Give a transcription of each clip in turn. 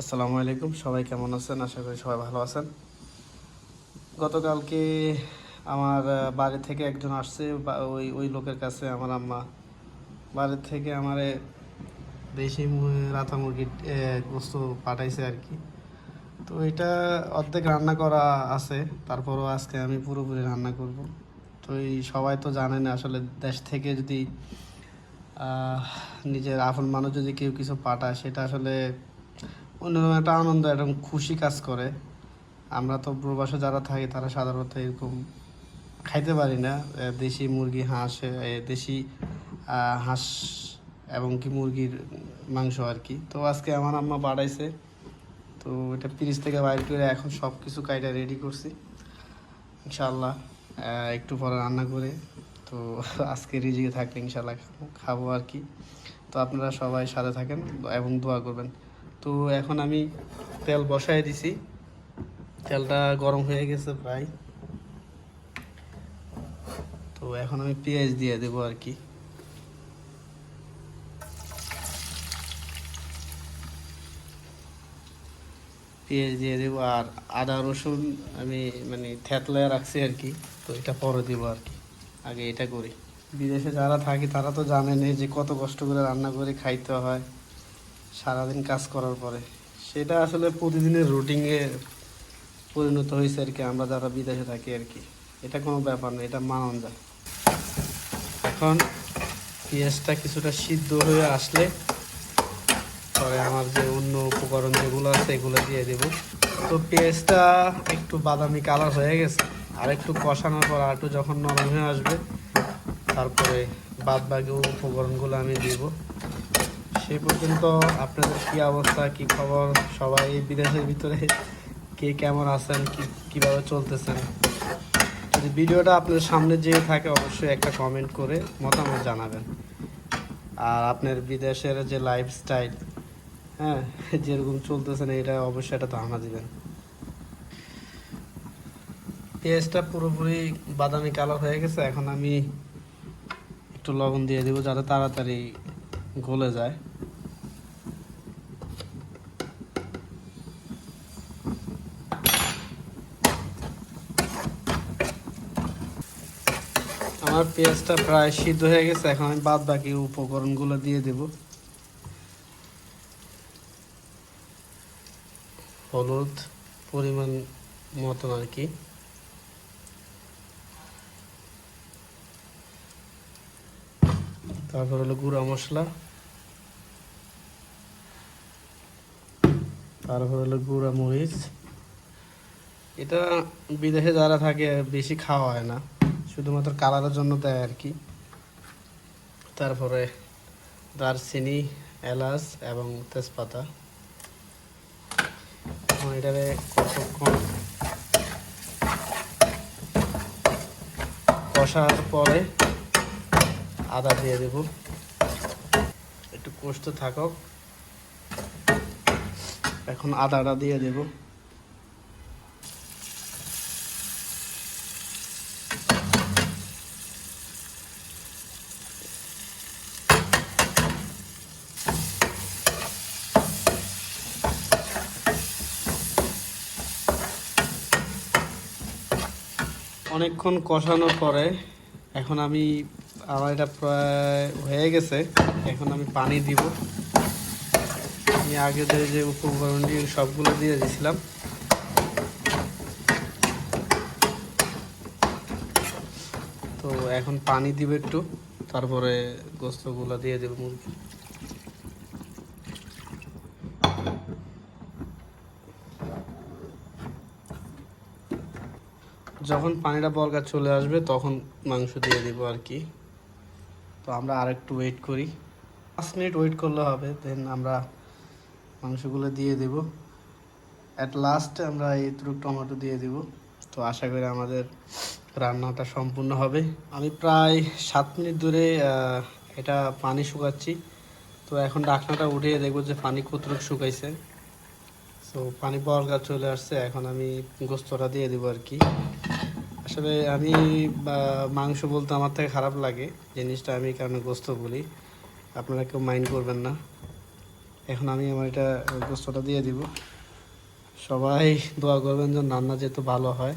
আসসালামু আলাইকুম, সবাই কেমন আছেন? আশা করি সবাই ভালো আছেন। গতকালকে আমার বাড়ি থেকে একজন আসছে ওই ওই লোকের কাছে আমার আম্মা। বাড়ি থেকে আমারে দেশি রাতা মুরগির গোস্ত পাঠাইছে আর কি। তো এটা অর্ধেক রান্না করা আছে, তারপরও আজকে আমি পুরোপুরি রান্না করব। তো এই সবাই তো জানেন, আসলে দেশ থেকে যদি নিজের আপন মানুষ যদি কেউ কিছু পাঠায়, সেটা আসলে অন্যরকম একটা আনন্দ এবং খুশি কাজ করে। আমরা তো প্রবাসে যারা থাকি, তারা সাধারণত এরকম খাইতে পারি না। দেশি মুরগি, হাঁস দেশি হাঁস এবং কি মুরগির মাংস আর কি। তো আজকে আমার আম্মা বাড়াইছে। তো এটা ফ্রিজ থেকে বাইর করে এখন সব কিছু কাইটা রেডি করছি। ইনশাল্লাহ একটু পরে রান্না করে তো আজকে রিজিকে থাকলে ইনশাল্লাহ খাব আর কি। তো আপনারা সবাই সাথে থাকেন এবং দোয়া করবেন। তো এখন আমি তেল বসায় দিছি। তেলটা গরম হয়ে গেছে প্রায়। তো এখন আমি পেঁয়াজ দিয়ে দেবো আর কি। পেঁয়াজ দিয়ে দেবো আর আদা, রসুন আমি মানে থেতলায় রাখছি আর কি। তো এটা পরে দেবো আর কি। আগে এটা করি। বিদেশে যারা থাকি তারা তো জানেন যে কত কষ্ট করে রান্না করে খাইতে হয়। সারাদিন কাজ করার পরে। সেটা আসলে প্রতিদিনের রুটিনে পরিণত হয়েছে আর কি, আমরা যারা বিদেশে থাকি আর কি। এটা কোনো ব্যাপার না, এটা মানান যায় এখন পেঁয়াজটা কিছুটা সিদ্ধ হয়ে আসলে পরে আমার যে অন্য উপকরণ যেগুলো আছে এগুলো দিয়ে দেবো। তো পেঁয়াজটা একটু বাদামি কালার হয়ে গেছে, আর একটু কষানোর পর আর একটু যখন নরম হয়ে আসবে, তারপরে বাদ বাকি উপকরণগুলো আমি দিব। সে পর্যন্ত আপনাদের কি অবস্থা, কি খবর? সবাই বিদেশের ভিতরে কে কেমন আছেন, কি, কীভাবে চলতেছেন? যদি ভিডিওটা আপনাদের সামনে যে থাকে, অবশ্যই একটা কমেন্ট করে মতামত জানাবেন। আর আপনার বিদেশের যে লাইফস্টাইল হ্যাঁ যেরকম চলতেছেন এটা অবশ্যই একটা ধারণা দিবেন। পেঁয়াজটা পুরোপুরি বাদামি কালার হয়ে গেছে, এখন আমি একটু লবণ দিয়ে দেবো, যাতে তাড়াতাড়ি গলে যায়। আমার পেঁয়াজটা প্রায় সিদ্ধ হয়ে গেছে, এখন আমি বাদ বাকি উপকরণগুলো দিয়ে দেব। হলুদ পরিমাণ মতন আর কি। তারপর হলো গুঁড়া মশলা। তারপর হলো গুঁড়া মরিচ। এটা বিদেশে যারা থাকে, বেশি খাওয়া হয় না। শুধুমাত্র কালারের জন্য দেয় আর কি। তারপরে দারচিনি, এলাচ এবং তেজপাতা। এটারে কতক্ষণ কষার পরে আদা দিয়ে দেব। একটু কষতে থাকক। এখন আদাটা দিয়ে দেব। অনেকক্ষণ কষানোর পরে এখন আমি আমার এটা প্রায় হয়ে গেছে। এখন আমি পানি দিব। আমি আগে যে যে উপকরণটি সবগুলো দিয়ে দিয়েছিলাম তো এখন পানি দিব একটু, তারপরে গোস্তগুলো দিয়ে দেবো মুরগি যখন পানিটা বলকা চলে আসবে, তখন মাংস দিয়ে দিব আর কি। তো আমরা আর একটু ওয়েট করি। পাঁচ মিনিট ওয়েট করলে হবে দেন আমরা মাংসগুলো দিয়ে দেব। অ্যাট লাস্ট আমরা এই এইটুকু টমেটো দিয়ে দিব। তো আশা করি আমাদের রান্নাটা সম্পূর্ণ হবে। আমি প্রায় সাত মিনিট ধরে এটা পানি শুকাচ্ছি। তো এখন ডাকনাটা উঠিয়ে দেখব যে পানি কতটুকু শুকাইছে। তো পানি পাওয়ার কাজ চলে আসছে, এখন আমি গোস্তটা দিয়ে দেবো আর কি। আসলে আমি মাংস বলতে আমার থেকে খারাপ লাগে, জিনিসটা আমি কারণে গোস্ত বলি। আপনারা কেউ মাইন্ড করবেন না। এখন আমি আমার এটা গোস্তটা দিয়ে দিব। সবাই দোয়া করবেন যেন রান্না যেহেতু ভালো হয়।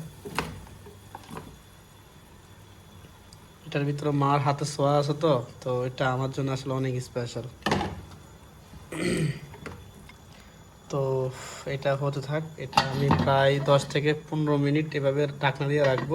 এটার ভিতরে মার হাতে সোয়া আছে তো তো এটা আমার জন্য আসলে অনেক স্পেশাল তো এটা হতে থাক, এটা আমি প্রায় দশ থেকে পনেরো মিনিট এভাবে ঢাকনা দিয়ে রাখব।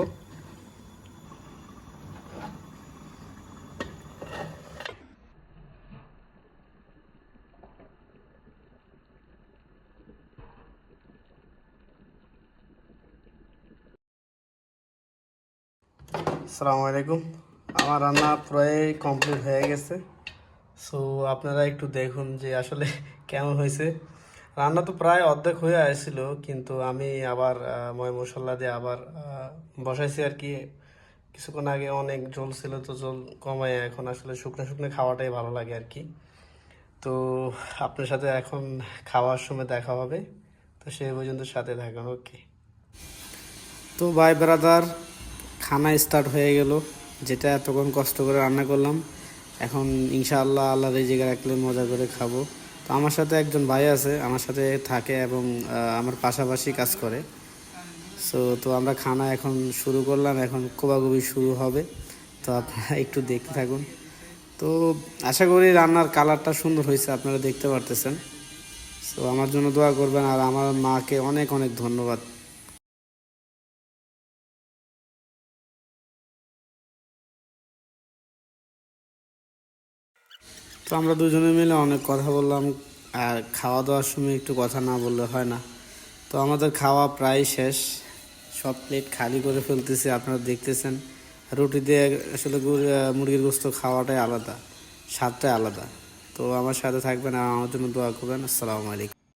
আসসালামু আলাইকুম। আমার রান্না প্রায় কমপ্লিট হয়ে গেছে। সো আপনারা একটু দেখুন যে আসলে কেমন হয়েছে। রান্না তো প্রায় অর্ধেক হয়ে আসছিল, কিন্তু আমি আবার ময় মশলা দিয়ে আবার বসাইছি আর কি। কিছুক্ষণ আগে অনেক জল ছিল, তো জল কমায় এখন আসলে শুকনো শুকনো খাওয়াটাই ভালো লাগে আর কি। তো আপনার সাথে এখন খাওয়ার সময় দেখা হবে, তো সেই পর্যন্ত সাথে থাকুন, ওকে। তো ভাই ব্রাদার, খানা স্টার্ট হয়ে গেল, যেটা এতক্ষণ কষ্ট করে রান্না করলাম। এখন ইনশাআল্লাহ আল্লাহ রেজেকে রাখলে মজা করে খাব। তো আমার সাথে একজন ভাই আছে, আমার সাথে থাকে এবং আমার পাশাপাশি কাজ করে। সো তো আমরা খানা এখন শুরু করলাম, এখন কোবাগুবি শুরু হবে। তো আপনারা একটু দেখতে থাকুন। তো আশা করি রান্নার কালারটা সুন্দর হয়েছে, আপনারা দেখতে পারতেছেন। সো আমার জন্য দোয়া করবেন আর আমার মাকে অনেক অনেক ধন্যবাদ। তো আমরা দুজনে মিলে অনেক কথা বললাম, আর খাওয়া দাওয়ার সময় একটু কথা না বললে হয় না। তো আমাদের খাওয়া প্রায় শেষ। সব প্লেট খালি করে ফেলতেছি, আপনারা দেখতেছেন। রুটি দিয়ে আসলে মুরগির গোস্ত খাওয়াটাই আলাদা, স্বাদটাই আলাদা। তো আমার সাথে থাকবেন আর আমার জন্য দোয়া করবেন। আসসালামু আলাইকুম।